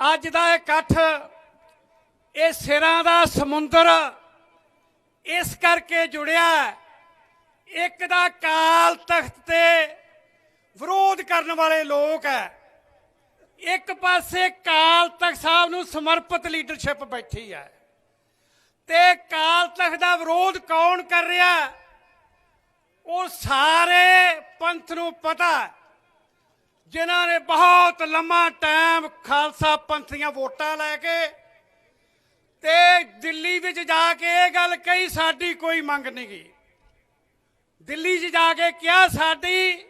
ਅੱਜ ਦਾ ਇਕੱਠ, ਇਹ ਸਿਰਾਂ ਦਾ ਸਮੁੰਦਰ ਇਸ ਕਰਕੇ ਜੁੜਿਆ ਇੱਕ ਦਾ ਕਾਲ ਤਖਤ ਤੇ ਵਿਰੋਧ ਕਰਨ ਵਾਲੇ ਲੋਕ ਹੈ। ਇੱਕ ਪਾਸੇ ਕਾਲ ਤਖਤ ਸਾਹਿਬ ਨੂੰ ਸਮਰਪਿਤ ਲੀਡਰਸ਼ਿਪ ਬੈਠੀ ਹੈ। ਤੇ ਕਾਲ ਤਖਤ ਦਾ ਵਿਰੋਧ ਕੌਣ ਕਰ ਰਿਹਾ ਉਹ ਸਾਰੇ ਪੰਥ ਨੂੰ ਪਤਾ ਹੈ। ਜਿਨ੍ਹਾਂ ਨੇ ਬਹੁਤ ਲੰਮਾ ਟਾਈਮ ਖਾਲਸਾ ਪੰਥ ਦੀਆਂ ਵੋਟਾਂ ਲੈ ਕੇ ਤੇ ਦਿੱਲੀ ਵਿੱਚ ਜਾ ਕੇ ਇਹ ਗੱਲ ਕਹੀ, ਸਾਡੀ ਕੋਈ ਮੰਗ ਨਹੀਂ ਗਈ। ਦਿੱਲੀ 'ਚ ਜਾ ਕੇ ਕਿਹਾ, ਸਾਡੀ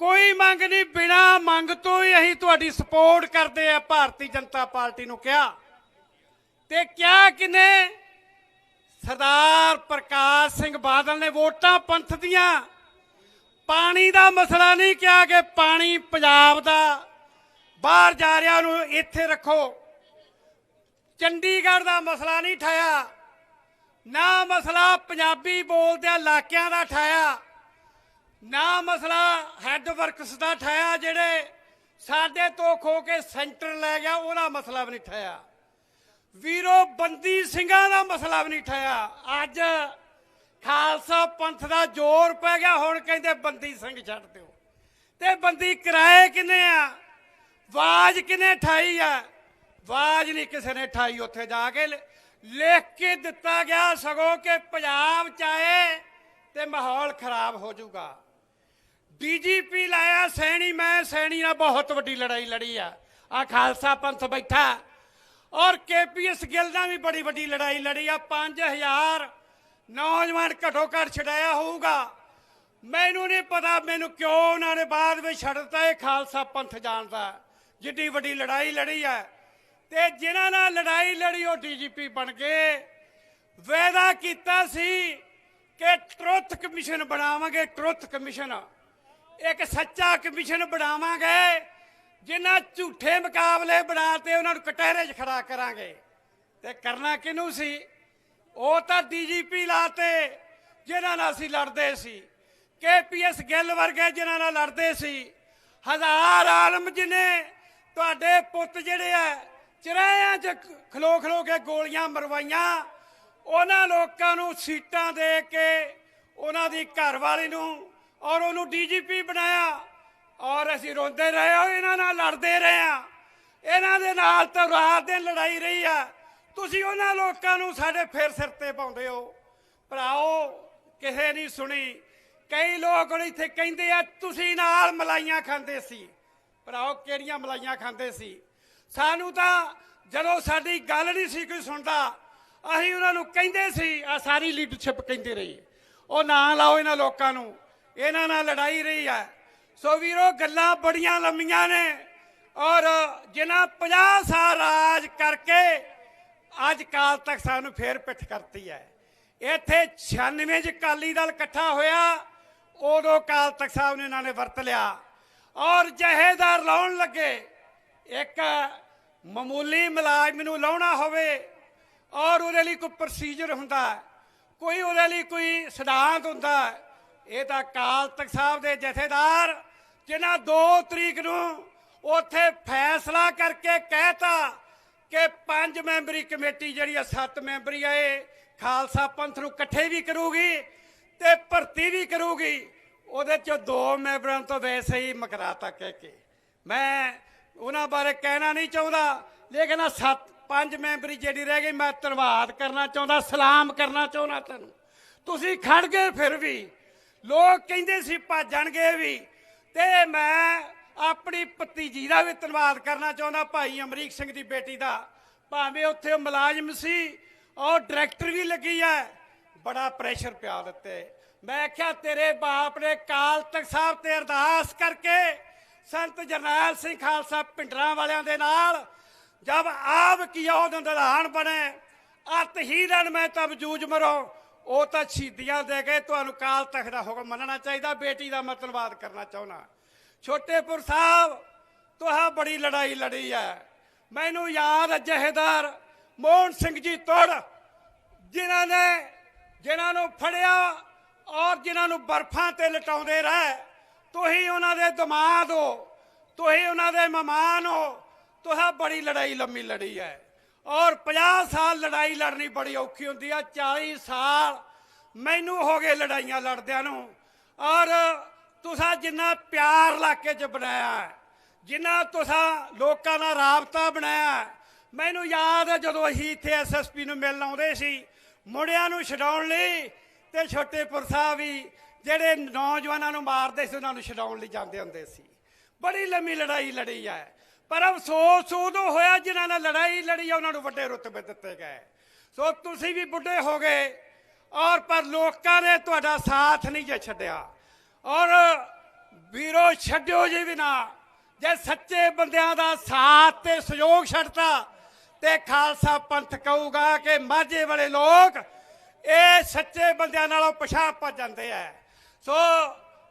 ਕੋਈ ਮੰਗ ਨਹੀਂ, ਬਿਨਾ ਮੰਗ ਤੋਂ ਹੀ ਅਸੀਂ ਤੁਹਾਡੀ ਸਪੋਰਟ ਕਰਦੇ ਆ, ਭਾਰਤੀ ਜਨਤਾ ਪਾਰਟੀ ਨੂੰ ਕਿਹਾ। ਤੇ ਕਿਹਾ ਕਿਨੇ ਸਰਦਾਰ ਪ੍ਰਕਾਸ਼ ਸਿੰਘ ਬਾਦਲ ਨੇ ਵੋਟਾਂ ਪੰਥ ਦੀਆਂ ਪਾਣੀ ਦਾ ਮਸਲਾ ਨਹੀਂ ਕਿਹਾ ਕਿ ਪਾਣੀ ਪੰਜਾਬ ਦਾ, ਬਾਹਰ ਜਾ ਰਿਹਾ ਨੂੰ ਇੱਥੇ ਰੱਖੋ। ਚੰਡੀਗੜ੍ਹ ਦਾ ਮਸਲਾ ਨਹੀਂ ਠਾਇਆ, ਨਾ ਮਸਲਾ ਪੰਜਾਬੀ ਬੋਲਦੇ ਇਲਾਕਿਆਂ ਦਾ ਠਾਇਆ, ਨਾ ਮਸਲਾ ਹੈੱਡ ਵਰਕਸ ਦਾ ਠਾਇਆ ਜਿਹੜੇ ਸਾਡੇ ਤੋਂ ਖੋ ਕੇ ਸੈਂਟਰ ਲੈ ਗਿਆ, ਉਹਦਾ ਮਸਲਾ ਵੀ ਨਹੀਂ ਠਾਇਆ। ਵੀਰੋ ਬੰਦੀ ਸਿੰਘਾਂ ਦਾ ਮਸਲਾ ਵੀ ਨਹੀਂ ਠਾਇਆ। ਅੱਜ ਖਾਲਸਾ ਪੰਥ ਦਾ ਜ਼ੋਰ ਪੈ ਗਿਆ, ਹੁਣ ਕਹਿੰਦੇ ਬੰਦੀ ਸਿੰਘ ਛੱਡ ਦਿਓ। ਤੇ ਬੰਦੀ ਕਿਰਾਏ ਕਿੰਨੇ ਆ? ਆਵਾਜ਼ ਕਿਨੇ ਠਾਈ ਆ? ਆਵਾਜ਼ ਨਹੀਂ ਕਿਸੇ ਨੇ ਠਾਈ ਉੱਥੇ ਜਾ ਕੇ। ਲਿਖ ਕੇ ਦਿੱਤਾ ਗਿਆ ਸਗੋਂ ਕਿ ਪੰਜਾਬ ਚ ਆਏ ਤੇ ਮਾਹੌਲ ਖਰਾਬ ਹੋ ਜਾਊਗਾ। ਡੀਜੀਪੀ ਲਾਇਆ, ਸੈਣੀ ਮੈਂ, ਸੈਣੀ ਨਾਲ ਬਹੁਤ ਵੱਡੀ ਲੜਾਈ ਲੜੀ ਆ। ਆ ਖਾਲਸਾ ਪੰਥ ਬੈਠਾ। ਔਰ ਕੇਪੀਐਸ ਗਿੱਲ ਨਾਲ ਵੀ ਬੜੀ ਵੱਡੀ ਲੜਾਈ ਲੜੀ ਆ। 5000 ਨੌਜਵਾਨ ਘਟੋ ਘੱਟ ਛਡਾਇਆ ਹੋਊਗਾ। ਮੈਨੂੰ ਨਹੀਂ ਪਤਾ, ਮੈਨੂੰ ਕਿਉਂ ਉਹਨਾਂ ਨੇ ਬਾਅਦ ਵਿੱਚ ਛੱਡ ਦਿੱਤਾ ਇਹ ਖਾਲਸਾ ਪੰਥ ਜਾਣਦਾ ਜਿੱਡੀ ਵੱਡੀ ਲੜਾਈ ਲੜੀ ਹੈ। ਤੇ ਜਿਨ੍ਹਾਂ ਨਾਲ ਲੜਾਈ ਲੜੀ, ਉਹ ਡੀਜੀਪੀ ਬਣ ਗਏ ਵਾਅਦਾ ਕੀਤਾ ਸੀ ਕਿ ਟਰੁੱਥ ਕਮਿਸ਼ਨ ਬਣਾਵਾਂਗੇ ਟਰੁੱਥ ਕਮਿਸ਼ਨ। ਇੱਕ ਸੱਚਾ ਕਮਿਸ਼ਨ ਬਣਾਵਾਂਗੇ ਜਿਨ੍ਹਾਂ ਝੂਠੇ ਮੁਕਾਬਲੇ ਬਣਾਤੇ ਉਹਨਾਂ ਨੂੰ ਕਟਹਿਰੇ 'ਚ ਖੜਾ ਕਰਾਂਗੇ। ਤੇ ਕਰਨਾ ਕਿਹਨੂੰ ਸੀ? ਉਹ ਤਾਂ ਡੀਜੀਪੀ ਲਾਤੇ, ਜਿਨ੍ਹਾਂ ਨਾਲ ਅਸੀਂ ਲੜਦੇ ਸੀ। ਕੇਪੀਐਸ ਗਿੱਲ ਵਰਗੇ ਜਿਨ੍ਹਾਂ ਨਾਲ ਲੜਦੇ ਸੀ। ਹਜ਼ਾਰ ਆਲਮ ਜਿਨੇ ਤੁਹਾਡੇ ਪੁੱਤ ਜਿਹੜੇ ਆ, ਚਰਾਇਆਂ 'ਚ ਖਲੋ ਖਲੋ ਕੇ ਗੋਲੀਆਂ ਮਰਵਾਈਆਂ, ਉਹਨਾਂ ਲੋਕਾਂ ਨੂੰ ਸੀਟਾਂ ਦੇ ਕੇ ਉਹਨਾਂ ਦੀ ਘਰਵਾਲੀ ਨੂੰ ਔਰ ਉਹਨੂੰ ਡੀਜੀਪੀ ਬਣਾਇਆ। ਔਰ ਅਸੀਂ ਰੋਂਦੇ ਰਹੇ ਔਰ ਇਹਨਾਂ ਨਾਲ ਲੜਦੇ ਰਹੇ ਹਾਂ। ਇਹਨਾਂ ਦੇ ਨਾਲ ਤਾਂ ਰਾਤ ਦਿਨ ਲੜਾਈ ਰਹੀ ਆ। ਤੁਸੀਂ ਉਹਨਾਂ ਲੋਕਾਂ ਨੂੰ ਸਾਡੇ ਫੇਰ ਸਿਰ ਤੇ ਪਾਉਂਦੇ ਹੋ। ਭਰਾਓ, ਕਿਸੇ ਨਹੀਂ ਸੁਣੀ। ਕਈ ਲੋਕ ਇੱਥੇ ਕਹਿੰਦੇ ਆ, ਤੁਸੀਂ ਨਾਲ ਮਲਾਈਆਂ ਖਾਂਦੇ ਸੀ। ਭਰਾਓ, ਕਿਹੜੀਆਂ ਮਲਾਈਆਂ ਖਾਂਦੇ ਸੀ? ਸਾਨੂੰ ਤਾਂ ਜਦੋਂ ਸਾਡੀ ਗੱਲ ਨਹੀਂ ਸੀ ਕੋਈ ਸੁਣਦਾ, ਅਸੀਂ ਉਹਨਾਂ ਨੂੰ ਕਹਿੰਦੇ ਸੀ, ਆ ਸਾਰੀ ਲੀਡਰਸ਼ਿਪ ਕਹਿੰਦੇ ਰਹੀ। ਉਹ ਨਾਂ ਲਾਓ ਇਹਨਾਂ ਲੋਕਾਂ ਨੂੰ। ਇਹਨਾਂ ਨਾਲ ਲੜਾਈ ਰਹੀ ਹੈ ਸੋ ਵੀਰੋ, ਗੱਲਾਂ ਬੜੀਆਂ ਲੰਮੀਆਂ ਨੇ ਔਰ ਜਿਨ੍ਹਾਂ 50 ਸਾਲ ਰਾਜ ਕਰਕੇ ਅੱਜ ਕਾਲ ਤੱਕ ਸਾਨੂੰ ਫੇਰ ਪਿੱਠ ਕਰਤੀ ਹੈ। ਇੱਥੇ 96 ਚ ਅਕਾਲੀ ਦਲ ਇਕੱਠਾ ਹੋਇਆ, ਉਦੋਂ ਕਾਲ ਤਖ਼ਤ ਸਾਹਿਬ ਨੇ ਇਹਨਾਂ ਨੇ ਵਰਤ ਲਿਆ। ਔਰ ਜਹੇਦਾਰ ਲਾਉਣ ਲੱਗੇ, ਇੱਕ ਮਾਮੂਲੀ ਮੁਲਾਜ਼ਮ ਨੂੰ ਲਾਉਣਾ ਹੋਵੇ, ਔਰ ਉਹਦੇ ਲਈ ਕੋਈ ਪ੍ਰੋਸੀਜਰ ਹੁੰਦਾ, ਕੋਈ ਉਹਦੇ ਲਈ ਕੋਈ ਸਿਧਾਂਤ ਹੁੰਦਾ, ਇਹ ਤਾਂ ਕਾਲ ਤਖਤ ਸਾਹਿਬ ਦੇ ਜਥੇਦਾਰ, ਜਿਨ੍ਹਾਂ 2 ਤਰੀਕ ਨੂੰ ਉੱਥੇ ਫੈਸਲਾ ਕਰਕੇ ਕਹਿਤਾ ਕਿ ਪੰਜ ਮੈਂਬਰੀ ਕਮੇਟੀ ਜਿਹੜੀ ਆ, ਸੱਤ ਮੈਂਬਰੀ ਆ ਇਹ ਖਾਲਸਾ ਪੰਥ ਨੂੰ ਇਕੱਠੇ ਵੀ ਕਰੂਗੀ ਤੇ ਭਰਤੀ ਵੀ ਕਰੂਗੀ। ਉਹਦੇ ਚੋਂ ਦੋ ਮੈਂਬਰਾਂ ਤੋਂ ਵੈਸੇ ਹੀ ਮਕਰਾਤਾ ਕਹਿ ਕੇ। ਮੈਂ ਉਹਨਾਂ ਬਾਰੇ ਕਹਿਣਾ ਨਹੀਂ ਚਾਹੁੰਦਾ, ਲੇਕਿਨ ਆ ਸੱਤ, ਪੰਜ ਮੈਂਬਰੀ ਜਿਹੜੀ ਰਹਿ ਗਈ, ਮੈਂ ਧੰਨਵਾਦ ਕਰਨਾ ਚਾਹੁੰਦਾ, ਸਲਾਮ ਕਰਨਾ ਚਾਹੁੰਦਾ ਤੁਹਾਨੂੰ ਤੁਸੀਂ ਖੜ ਗਏ ਫਿਰ ਵੀ। ਲੋਕ ਕਹਿੰਦੇ ਸੀ ਭੱਜਣਗੇ ਵੀ। ਤੇ ਮੈਂ ਆਪਣੀ ਭਤੀਜੀ ਦਾ ਵੀ ਧੰਨਵਾਦ ਕਰਨਾ ਚਾਹੁੰਦਾ ਭਾਈ ਅਮਰੀਕ ਸਿੰਘ ਦੀ ਬੇਟੀ ਦਾ। ਭਾਵੇਂ ਉੱਥੇ ਮੁਲਾਜ਼ਮ ਸੀ ਔਰ ਡਾਇਰੈਕਟਰ ਵੀ ਲੱਗੀ ਹੈ ਬੜਾ ਪ੍ਰੈਸ਼ਰ ਪਿਆ ਦਿੱਤੇ ਮੈਂ ਕਿਹਾ ਤੇਰੇ ਬਾਪ ਨੇ ਕਾਲ ਤਖਤ ਸਾਹਿਬ ਤੇ ਅਰਦਾਸ ਕਰਕੇ ਸੰਤ ਜਰਨੈਲ ਸਿੰਘ ਖਾਲਸਾ ਪਿੰਡਰਾਂ ਵਾਲਿਆਂ ਦੇ ਨਾਲ ਜਬ ਆਪ ਕੀ ਉਹਦ ਦਲਾਨ ਬਣੇ, ਅਤ ਹੀ ਰਣ ਮੈਂ ਤਬ ਜੂਝ ਮਰੋ। ਉਹ ਤਾਂ ਸ਼ਹੀਦੀਆਂ ਦੇ ਕੇ ਤੁਹਾਨੂੰ ਕਾਲ ਤਖਤ ਦਾ ਹੁਕਮ ਮੰਨਣਾ ਚਾਹੀਦਾ। ਬੇਟੀ ਦਾ ਮੈਂ ਧੰਨਵਾਦ ਕਰਨਾ ਚਾਹੁੰਦਾ। ਛੋਟੇਪੁਰ ਸਾਹਿਬ ਤੁਹਾ ਬੜੀ ਲੜਾਈ ਲੜੀ ਹੈ ਮੈਨੂੰ ਯਾਦ ਜਹੇਦਾਰ ਮੋਹਨ ਸਿੰਘ ਜੀ ਤੋੜ, ਜਿਨ੍ਹਾਂ ਨੇ, ਜਿਨ੍ਹਾਂ ਨੂੰ ਫੜਿਆ ਔਰ ਜਿਨ੍ਹਾਂ ਨੂੰ ਬਰਫਾਂ ਤੇ ਲਟਾਉਂਦੇ ਰਹੇ। ਤੁਸੀਂ ਉਹਨਾਂ ਦੇ ਦਿਮਾਗ ਹੋ, ਤੁਸੀਂ ਉਹਨਾਂ ਦੇ ਮਹਿਮਾਨ ਹੋ। ਤੁਹਾ ਬੜੀ ਲੜਾਈ ਲੰਮੀ ਲੜੀ ਹੈ ਔਰ 50 ਸਾਲ ਲੜਾਈ ਲੜਨੀ ਬੜੀ ਔਖੀ ਹੁੰਦੀ ਆ 40 ਸਾਲ ਮੈਨੂੰ ਹੋ ਗਏ ਲੜਾਈਆਂ ਲੜਦਿਆਂ ਨੂੰ। ਔਰ ਤੁਸਾਂ ਜਿੰਨਾ ਪਿਆਰ ਇਲਾਕੇ 'ਚ ਬਣਾਇਆ ਜਿੰਨਾ ਤੁਸਾਂ ਲੋਕਾਂ ਨਾਲ ਰਾਬਤਾ ਬਣਾਇਆ ਮੈਨੂੰ ਯਾਦ ਹੈ ਜਦੋਂ ਅਸੀਂ ਇੱਥੇ ਐਸਐਸਪੀ ਨੂੰ ਮਿਲਣ ਆਉਂਦੇ ਸੀ ਮੁੰਡਿਆਂ ਨੂੰ ਛਡਾਉਣ ਲਈ ਤੇ ਛੋਟੇਪੁਰ ਸਾਹਿਬ ਵੀ ਜਿਹੜੇ ਨੌਜਵਾਨਾਂ ਨੂੰ ਮਾਰਦੇ ਸੀ ਉਹਨਾਂ ਨੂੰ ਛਡਾਉਣ ਲਈ ਜਾਂਦੇ ਹੁੰਦੇ ਸੀ। ਬੜੀ ਲੰਮੀ ਲੜਾਈ ਲੜੀ ਹੈ ਪਰ ਅਫਸੋਸ ਉਦੋਂ ਹੋਇਆ ਜਿਨ੍ਹਾਂ ਨੇ ਲੜਾਈ ਲੜੀ ਹੈ, ਉਹਨਾਂ ਨੂੰ ਵੱਡੇ ਰੁਤਬੇ ਦਿੱਤੇ ਗਏ। ਸੋ ਤੁਸੀਂ ਵੀ ਬੁੱਢੇ ਹੋ ਗਏ ਔਰ ਪਰ ਲੋਕਾਂ ਨੇ ਤੁਹਾਡਾ ਸਾਥ ਨਹੀਂ ਜੇ ਛੱਡਿਆ। ਔਰ ਵੀਰੋ ਛੱਡਿਓ ਜੀ ਵੀ ਨਾ ਜੇ ਸੱਚੇ ਬੰਦਿਆਂ ਦਾ ਸਾਥ ਤੇ ਸਹਿਯੋਗ ਛੱਡਤਾ, ਤੇ ਖਾਲਸਾ ਪੰਥ ਕਹੂਗਾ ਕਿ ਮਾਝੇ ਵਾਲੇ ਲੋਕ ਇਹ ਸੱਚੇ ਬੰਦਿਆਂ ਨਾਲੋਂ ਪਛਾਣ ਪਾ ਜਾਂਦੇ ਐ ਸੋ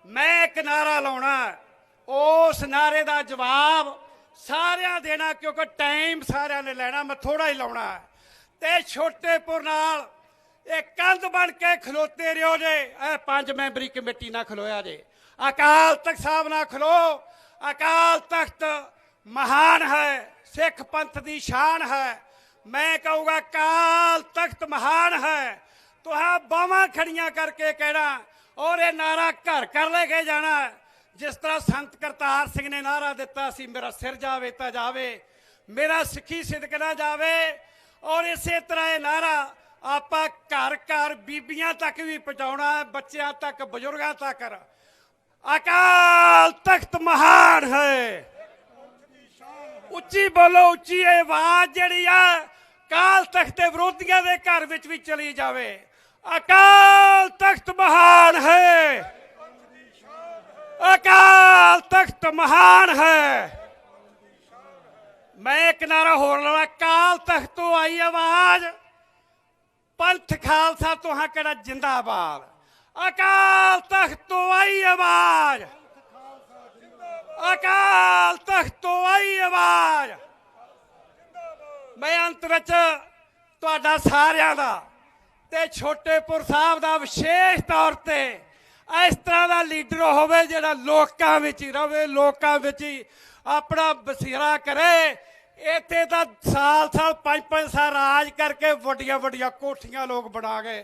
ਮੈਂ ਇੱਕ ਨਾਰਾ ਲਾਉਣਾ, ਉਸ ਨਾਰੇ ਦਾ ਜਵਾਬ ਸਾਰਿਆਂ ਦੇਣਾ, ਕਿਉਂਕਿ ਟਾਈਮ ਸਾਰਿਆਂ ਨੇ ਲੈਣਾ, ਮੈਂ ਥੋੜਾ ਹੀ ਲਾਉਣਾ ਹੈ। ਤੇ ਛੋਟੇਪੁਰ ਨਾਲ ਇਹ ਕੰਧ ਬਣ ਕੇ ਖਲੋਤੇ ਰਿਓ ਜੇ। ਇਹ ਪੰਜ ਮੈਂਬਰੀ ਕਮੇਟੀ ਨਾਲ ਖਲੋਇਆ ਜੇ। ਅਕਾਲ ਤਖਤ ਸਾਹਿਬ ਨਾ ਖਲੋ। ਅਕਾਲ ਤਖਤ ਮਹਾਨ ਹੈ। ਸਿੱਖ ਪੰਥ ਦੀ ਸ਼ਾਨ ਹੈ। ਮੈਂ ਕਹੂੰਗਾ ਅਕਾਲ ਤਖਤ ਮਹਾਨ ਹੈ। ਤੁਹਾਂ ਬਾਹਾਂ ਖੜੀਆਂ ਕਰਕੇ ਕਹਿਣਾ, ਔਰ ਇਹ ਨਾਰਾ ਘਰ ਘਰ ਲੈ ਕੇ ਜਾਣਾ। ਜਿਸ ਤਰ੍ਹਾਂ ਸੰਤ ਕਰਤਾਰ ਸਿੰਘ ਨੇ ਨਾਰਾ ਦਿੱਤਾ ਸੀ, ਮੇਰਾ ਸਿਰ ਜਾਵੇ ਤਾਂ ਜਾਵੇ। ਮੇਰਾ ਸਿੱਖੀ ਸਿਦਕ ਨਾ ਜਾਵੇ। ਔਰ ਇਸੇ ਤਰ੍ਹਾਂ ਇਹ ਨਾਰਾ ਆਪਾਂ ਘਰ ਘਰ ਬੀਬੀਆਂ ਤੱਕ ਵੀ ਪਹੁੰਚਾਉਣਾ ਹੈ, ਬੱਚਿਆਂ ਤੱਕ, ਬਜ਼ੁਰਗਾਂ ਤੱਕ। ਅਕਾਲ ਤਖਤ ਮਹਾਨ ਹੈ। ਉੱਚੀ ਬੋਲੋ, ਉੱਚੀ ਆਵਾਜ਼ ਜਿਹੜੀ ਆ ਕਾਲ ਤਖਤ ਦੇ ਵਿਰੋਧੀਆਂ ਦੇ ਘਰ ਵਿੱਚ ਵੀ ਚਲੀ ਜਾਵੇ। ਅਕਾਲ ਤਖਤ ਮਹਾਨ ਹੈ। ਅਕਾਲ ਤਖਤ ਮਹਾਨ ਹੈ। ਮੈਂ ਇੱਕ ਨਾਰਾ ਹੋਰ ਲਾਉਣਾ ਕਾਲ ਤਖਤ ਤੋਂ ਆਈ ਆਵਾਜ਼। ਪੰਥ ਖਾਲਸਾ ਤੋਂ ਕਿਹੜਾ ਜਿੰਦਾਬਾਦ? ਅਕਾਲ ਤਖਤ ਤੋਂ ਆਈ ਆਵਾਜ਼। ਅਕਾਲ ਤਖਤ ਤੋਂ ਆਈ ਆਵਾਜ਼। ਮੈਂ ਅੰਤ ਵਿੱਚ ਤੁਹਾਡਾ ਸਾਰਿਆਂ ਦਾ ਤੇ ਛੋਟੇਪੁਰ ਸਾਹਿਬ ਦਾ ਵਿਸ਼ੇਸ਼ ਤੌਰ ਤੇ ਇਸ ਤਰ੍ਹਾਂ ਦਾ ਲੀਡਰ ਹੋਵੇ ਜਿਹੜਾ ਲੋਕਾਂ ਵਿੱਚ ਹੀ ਰਵੇ, ਲੋਕਾਂ ਵਿੱਚ ਹੀ ਆਪਣਾ ਬਸੇਰਾ ਕਰੇ। ਇੱਥੇ ਤਾਂ ਸਾਲ ਸਾਲ ਪੰਜ ਪੰਜ ਸਾਲ ਰਾਜ ਕਰਕੇ ਵੱਡੀਆਂ ਵੱਡੀਆਂ ਕੋਠੀਆਂ ਲੋਕ ਬਣਾ ਗਏ।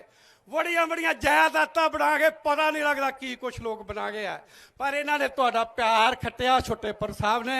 ਵੱਡੀਆਂ ਵੱਡੀਆਂ ਜਾਇਦਾਦਾਂ ਬਣਾ ਕੇ ਪਤਾ ਨਹੀਂ ਲੱਗਦਾ ਕੀ ਕੁਝ ਲੋਕ ਬਣਾ ਗਏ ਆ। ਪਰ ਇਹਨਾਂ ਨੇ ਤੁਹਾਡਾ ਪਿਆਰ ਖੱਟਿਆ ਛੋਟੇਪੁਰ ਸਾਹਿਬ ਨੇ।